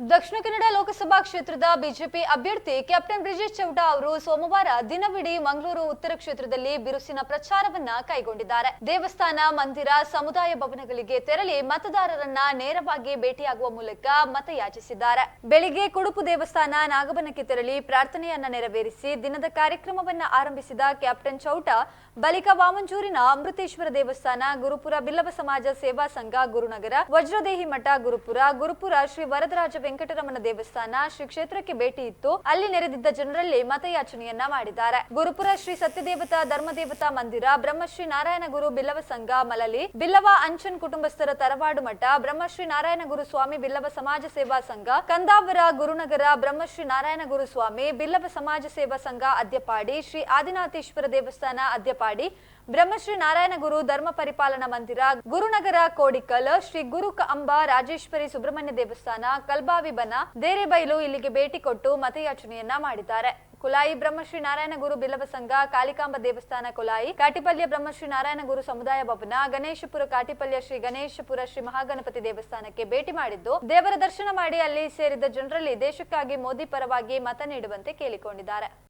ದಕ್ಷಿಣ ಕನ್ನಡ ಲೋಕಸಭಾ ಕ್ಷೇತ್ರದ ಬಿಜೆಪಿ ಅಭ್ಯರ್ಥಿ ಕ್ಯಾಪ್ಟನ್ ಬ್ರಿಜೇಶ್ ಚೌಟಾ ಅವರು ಸೋಮವಾರ ದಿನವಿಡೀ ಮಂಗಳೂರು ಉತ್ತರ ಕ್ಷೇತ್ರದಲ್ಲಿ ಬಿರುಸಿನ ಪ್ರಚಾರವನ್ನ ಕೈಗೊಂಡಿದ್ದಾರೆ. ದೇವಸ್ಥಾನ, ಮಂದಿರ, ಸಮುದಾಯ ಭವನಗಳಿಗೆ ತೆರಳಿ ಮತದಾರರನ್ನ ನೇರವಾಗಿ ಭೇಟಿಯಾಗುವ ಮೂಲಕ ಮತಯಾಚಿಸಿದ್ದಾರೆ. ಬೆಳಿಗ್ಗೆ ಕುಡುಪು ದೇವಸ್ಥಾನ, ನಾಗಬನಕ್ಕೆ ತೆರಳಿ ಪ್ರಾರ್ಥನೆಯನ್ನ ನೆರವೇರಿಸಿ ದಿನದ ಕಾರ್ಯಕ್ರಮವನ್ನ ಆರಂಭಿಸಿದ ಕ್ಯಾಪ್ಟನ್ ಚೌಟ ಬಳಿಕ ವಾಮಂಜೂರಿನ ಅಮೃತೇಶ್ವರ ದೇವಸ್ಥಾನ, ಗುರುಪುರ ಬಿಲ್ಲವ ಸಮಾಜ ಸೇವಾ ಸಂಘ, ಗುರುನಗರ, ವಜ್ರದೇಹಿ ಮಠ, ಗುರುಪುರ ಗುರುಪುರ ಶ್ರೀ ವರದರಾಜ ವೆಂಕಟರಮಣ ದೇವಸ್ಥಾನ ಶ್ರೀ ಕ್ಷೇತ್ರಕ್ಕೆ ಭೇಟಿ ಇತ್ತು. ಅಲ್ಲಿ ನೆರೆದಿದ್ದ ಜನರಲ್ಲಿ ಮತಯಾಚನೆಯನ್ನ ಮಾಡಿದ್ದಾರೆ. ಗುರುಪುರ ಶ್ರೀ ಸತ್ಯದೇವತಾ ಧರ್ಮದೇವತಾ ಮಂದಿರ, ಬ್ರಹ್ಮಶ್ರೀ ನಾರಾಯಣ ಗುರು ಬಿಲ್ಲವ ಸಂಘ ಮಲಲಿ, ಬಿಲ್ಲವ ಅಂಚನ್ ಕುಟುಂಬಸ್ಥರ ತರವಾಡು ಮಠ, ಬ್ರಹ್ಮಶ್ರೀ ನಾರಾಯಣ ಗುರು ಸ್ವಾಮಿ ಬಿಲ್ಲವ ಸಮಾಜ ಸೇವಾ ಸಂಘ, ಕಂದಾವರ ಗುರುನಗರ ಬ್ರಹ್ಮಶ್ರೀ ನಾರಾಯಣ ಗುರು ಸ್ವಾಮಿ ಬಿಲ್ಲವ ಸಮಾಜ ಸೇವಾ ಸಂಘ ಅದ್ಯಪಾಡಿ ಶ್ರೀ ಆದಿನಾಥೇಶ್ವರ ದೇವಸ್ಥಾನ ಅದ್ಯಪಾಡಿ ಬ್ರಹ್ಮಶ್ರೀ ನಾರಾಯಣ ಗುರು ಧರ್ಮ ಪರಿಪಾಲನಾ ಮಂದಿರ, ಗುರುನಗರ ಕೋಡಿಕಲ್, ಶ್ರೀ ಗುರು ಅಂಬ, ರಾಜೇಶ್ವರಿ ಸುಬ್ರಹ್ಮಣ್ಯ ದೇವಸ್ಥಾನ ಕಲ್ಬಾವಿ ಬನ ದೇರೆಬೈಲು ಇಲ್ಲಿಗೆ ಭೇಟಿ ಕೊಟ್ಟು ಮತಯಾಚನೆಯನ್ನ ಮಾಡಿದ್ದಾರೆ. ಕುಲಾಯಿ ಬ್ರಹ್ಮಶ್ರೀ ನಾರಾಯಣ ಗುರು ಬಿಲ್ಲವ ಸಂಘ, ಕಾಳಿಕಾಂಬ ದೇವಸ್ಥಾನ ಕುಲಾಯಿ, ಕಾಟಿಪಲ್ಯ ಬ್ರಹ್ಮಶ್ರೀ ನಾರಾಯಣ ಗುರು ಸಮುದಾಯ ಭವನ, ಗಣೇಶಪುರ ಕಾಟಿಪಲ್ಯ ಶ್ರೀ ಗಣೇಶಪುರ ಶ್ರೀ ಮಹಾಗಣಪತಿ ದೇವಸ್ಥಾನಕ್ಕೆ ಭೇಟಿ ಮಾಡಿದ್ದು, ದೇವರ ದರ್ಶನ ಮಾಡಿ ಅಲ್ಲಿ ಸೇರಿದ ಜನರಲ್ಲಿ ದೇಶಕ್ಕಾಗಿ ಮೋದಿ ಪರವಾಗಿ ಮತ ನೀಡುವಂತೆ ಕೇಳಿಕೊಂಡಿದ್ದಾರೆ.